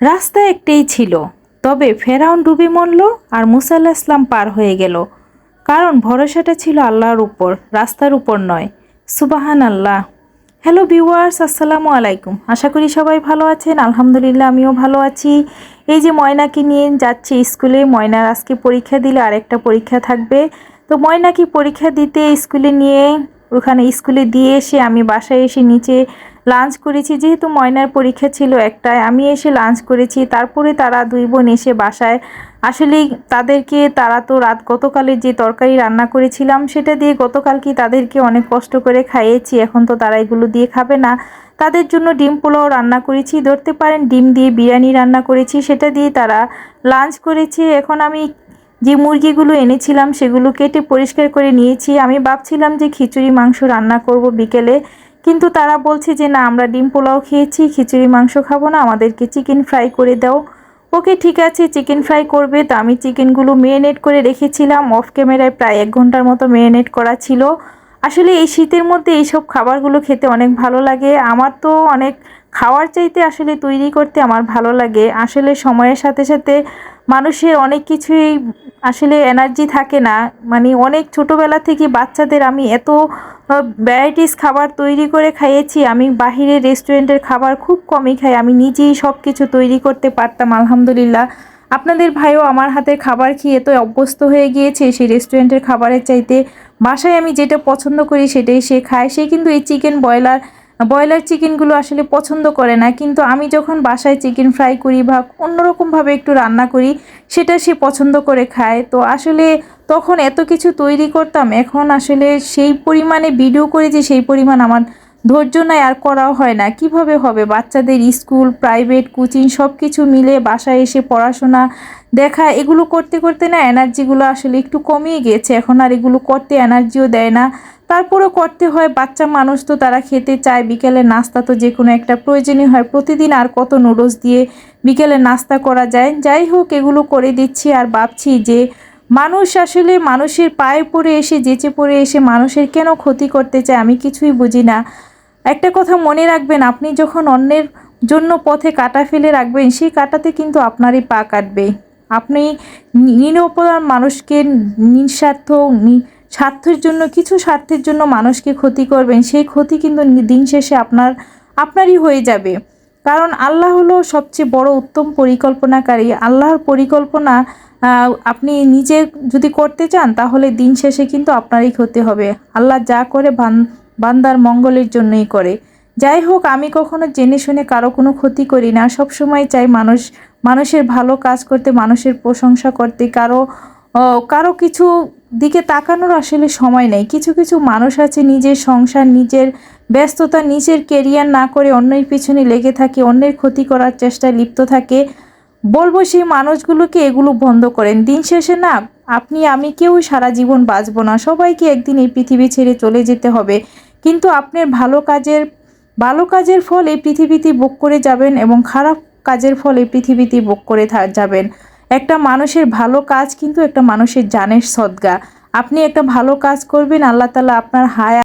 রাস্তা একটাই ছিল, তবে ফেরাউন ডুবে মরল আর মুসাল্লা ইসলাম পার হয়ে গেল। কারণ ভরসাটা ছিল আল্লাহর উপর, রাস্তার উপর নয়। সুবাহান আল্লাহ হ্যালো ভিউয়ার্স, আসসালামু আলাইকুম। আশা করি সবাই ভালো আছেন। আলহামদুলিল্লাহ আমিও ভালো আছি। এই যে ময়নাকে নিয়ে যাচ্ছি স্কুলে ময়নার আজকে পরীক্ষা দিলে আরেকটা পরীক্ষা থাকবে। তো ময়নাকে পরীক্ষা দিতে স্কুলে নিয়ে, ওখানে স্কুলে দিয়ে এসে আমি বাসায় এসে নিচে লাঞ্চ করেছি, যেহেতু ময়নার পরীক্ষা ছিল একটাই আমি এসে লাঞ্চ করেছি, তারপরে তারা দুই বোন এসে বাসায়। আসলে তাদেরকে তারা তো রাত গতকালের যে তরকারি রান্না করেছিলাম, সেটা দিয়ে গতকালকে তাদেরকে অনেক কষ্ট করে খাইয়েছি, এখন তো তারা এগুলো দিয়ে খাবে না। তাদের জন্য ডিম পোলাও রান্না করেছি, ধরতে পারেন ডিম দিয়ে বিরিয়ানি রান্না করেছি, সেটা দিয়ে তারা লাঞ্চ করেছে। এখন আমি যে মুরগিগুলো এনেছিলাম, সেগুলো কেটে পরিষ্কার করে নিয়েছি। আমি ভাবছিলাম যে খিচুড়ি, মাংস রান্না করব বিকেলে। কিন্তু তারা বলছে যে, না, আমরা ডিম পোলাও খেয়েছি, খিচুড়ি, মাংস খাব না, আমাদেরকে চিকেন ফ্রাই করে দাও। ওকে, ঠিক আছে, চিকেন ফ্রাই করবে। তো আমি চিকেনগুলো মেরিনেট করে রেখেছিলাম, অফ ক্যামেরায় প্রায় এক ঘণ্টার মতো মেরিনেট করা ছিল। আসলে এই শীতের মধ্যে এইসব খাবারগুলো খেতে অনেক ভালো লাগে। আমার তো অনেক খাওয়ার চাইতে আসলে তৈরি করতে আমার ভালো লাগে। আসলে সময়ের সাথে সাথে মানুষের অনেক কিছুই আসলে এনার্জি থাকে না। মানে অনেক ছোটোবেলা থেকে বাচ্চাদের আমি এত ভ্যারাইটিস খাবার তৈরি করে খাইয়েছি। আমি বাহিরের রেস্টুরেন্টের খাবার খুব কমই খাই। আমি নিজেই সব কিছু তৈরি করতে পারতাম, আলহামদুলিল্লাহ। আপনাদের ভাইও আমার হাতে খাবার খেয়ে এত অভ্যস্ত হয়ে গিয়েছে সেই রেস্টুরেন্টের খাবারের চাইতে। বাসায় আমি যেটা পছন্দ করি সেটাই সে খায়। সে কিন্তু এই চিকেন ব্রয়লার ব্রয়লার চিকেনগুলো আসলে পছন্দ করে না, কিন্তু আমি যখন বাসায় চিকেন ফ্রাই করি বা অন্যরকমভাবে একটু রান্না করি, সেটা সে পছন্দ করে খায়। তো আসলে তখন এত কিছু তৈরি করতাম, এখন আসলে সেই পরিমাণে ভিডিও করে যে সেই পরিমাণ আমার ধৈর্য নাই আর করাও হয় না। কীভাবে হবে? বাচ্চাদের স্কুল, প্রাইভেট, কোচিং সব কিছু মিলে বাসায় এসে পড়াশোনা, দেখা, এগুলো করতে করতে না এনার্জিগুলো আসলে একটু কমিয়ে গিয়েছে। এখন আর এগুলো করতে এনার্জিও দেয় না। তারপরেও করতে হয়, বাচ্চা মানুষ তো তারা খেতে চায়। বিকেলে নাস্তা তো যে কোনো একটা প্রয়োজনীয় হয়। প্রতিদিন আর কত নুডলস দিয়ে বিকেলে নাস্তা করা যায়? যাই হোক, এগুলো করে দিচ্ছি আর ভাবছি যে মানুষ আসলে মানুষের পায়ে পড়ে এসে, যেচে পড়ে এসে মানুষের কেন ক্ষতি করতে চায় আমি কিছুই বুঝি না। একটা কথা মনে রাখবেন, আপনি যখন অন্যের জন্য পথে কাটা ফেলে রাখবেন, সেই কাটাতে কিন্তু আপনারই পা কাটবে। আপনি নিরপরাধ মানুষকে নিঃস্বার্থ স্বার্থের জন্য, কিছু স্বার্থের জন্য মানুষকে ক্ষতি করবেন, সেই ক্ষতি কিন্তু দিন শেষে আপনার, আপনারই হয়ে যাবে। কারণ আল্লাহ হলো সবচেয়ে বড় উত্তম পরিকল্পনাকারী। আল্লাহর পরিকল্পনা আপনি নিজে যদি করতে চান, তাহলে দিন শেষে কিন্তু আপনারই ক্ষতি হবে। আল্লাহ যা করে বান্দার মঙ্গলের জন্যই করে। যাই হোক, আমি কখনো জেনে শুনে কারও কোনো ক্ষতি করি না। সব সময় চাই মানুষ, মানুষের ভালো কাজ করতে, মানুষের প্রশংসা করতে। কারও কারও কিছু তাকানোর আসলে সময় নেই। কিছু কিছু মানুষ আছে নিজের সংসার, নিজের ব্যস্ততা, নিজের কেরিয়ার না করে অন্যের পিছনে লেগে থাকে, অন্যের ক্ষতি করার চেষ্টায় লিপ্ত থাকে। বলব সেই মানুষগুলোকে এগুলো বন্ধ করেন। দিন শেষে না, আপনি, আমি কেউ সারা জীবন বাঁচবো না। সবাইকে একদিন এই পৃথিবী ছেড়ে চলে যেতে হবে। কিন্তু আপনার ভালো কাজের ভালো কাজের ফল এই পৃথিবীতে ভোগ করে যাবেন এবং খারাপ কাজের ফল এই পৃথিবীতে ভোগ করে যাবেন। একটা মানুষের ভালো কাজ কিন্তু একটা মানুষের জানের সদ্গা। আপনি একটা ভালো কাজ করবেন, আল্লাহ তালা আপনার হায়